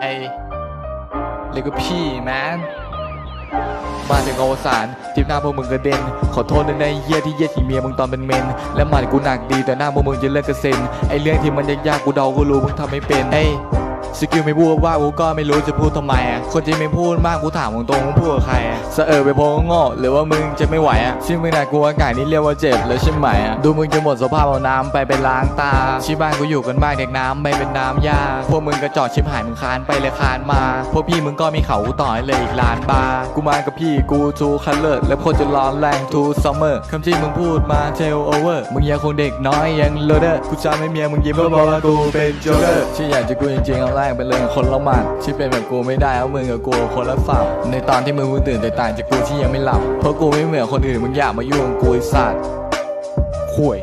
ไอเลโกพี่แมนมาถึงอวสานทีมหน้าพวกมึงกระเด็น ขอโทษในในเยี่ยที่เยี่ยที่เมียมึงตอนเป็นเมน และหมัดกูหนักดีแต่หน้าพวกมึงจะเลิกกระเซ็นไอเรื่องที่มันยากๆกูเดากูรู้มึงทำไม่เป็นไอ สกิลไม่พูดว่ากูก็ไม่รู้จะพูดทำไมอะคนที่ไม่พูดมากกูถามตรงๆมึงพูดกับใครอะสะเออไปโพงโง่หรือว่ามึงจะไม่ไหวอะชื่อมึงน่ะกูอากาศนี่เรียกว่าเจ็บแล้วใช่ไหมอะดูมึงจะหมดสภาพเอาน้ำไปไปล้างตาที่บ้านกูอยู่กันบ้างเด็กน้ำไม่เป็นน้ำยาพวกมึงกระจอกชิบหายมึงคานไปเลยคานมาพวกพี่มึงก็มีเขากูต่อให้เลยอีกล้านบาร์กูมากับพี่กูทูคัลเลอร์และโคตรจะร้อนแรงทูซัมเมอร์คำที่มึงพูดมาเทลโอเวอร์มึงยังคงเด็กน้อยยังโลเดอร์กูจำไม่เมียมึงยิ้มก็บอกว่ากูเป็นโจเกอร์ที่อยากจะกูจริงๆเอาแรกเป็นเรื่องคนละหมันที่เป็นแบบกูไม่ได้เอามึงกับกูคนละฝั่งในตอนที่มึงเพิ่งตื่นแต่ต่างจากกูที่ยังไม่หลับเพราะกูไม่เหมือนคนอื่นมึงอยากมายุ่งกับกูไอ้สัตว์ข่วย